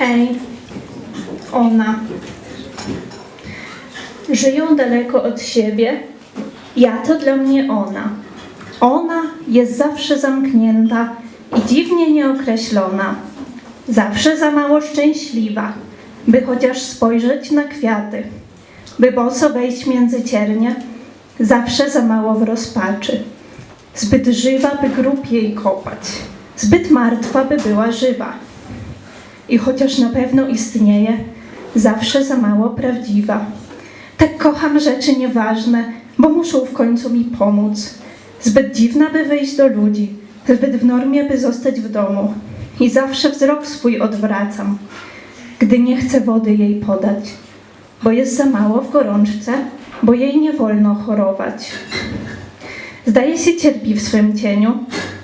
Hej, ona. Żyją daleko od siebie. Ja to dla mnie ona. Ona jest zawsze zamknięta i dziwnie nieokreślona. Zawsze za mało szczęśliwa, by chociaż spojrzeć na kwiaty. By boso wejść między ciernie, zawsze za mało w rozpaczy. Zbyt żywa, by grób jej kopać. Zbyt martwa, by była żywa. I chociaż na pewno istnieje, zawsze za mało prawdziwa. Tak kocham rzeczy nieważne, bo muszą w końcu mi pomóc. Zbyt dziwna, by wyjść do ludzi, zbyt w normie, by zostać w domu. I zawsze wzrok swój odwracam, gdy nie chcę wody jej podać, bo jest za mało w gorączce, bo jej nie wolno chorować. Zdaje się cierpi w swym cieniu,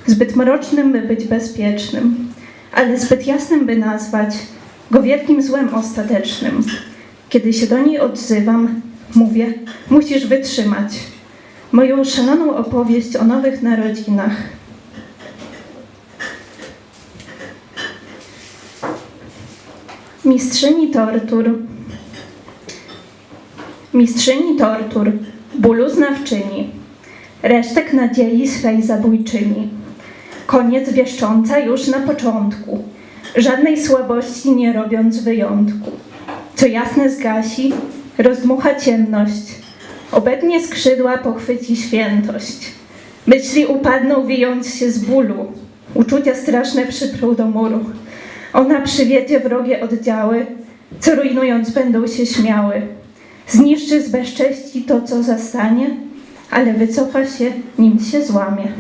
zbyt mrocznym, by być bezpiecznym, ale zbyt jasnym, by nazwać go wielkim złem ostatecznym. Kiedy się do niej odzywam, mówię, musisz wytrzymać moją szaloną opowieść o nowych narodzinach. Mistrzyni tortur. Mistrzyni tortur, bólu znawczyni, resztek nadziei swej zabójczyni. Koniec wieszcząca już na początku, żadnej słabości nie robiąc wyjątku. Co jasne zgasi, rozdmucha ciemność, obetnie skrzydła pochwyci świętość. Myśli upadną wijąc się z bólu, uczucia straszne przyprą do muru. Ona przywiedzie wrogie oddziały, co rujnując będą się śmiały. Zniszczy z bezcześci to, co zastanie, ale wycofa się, nim się złamie.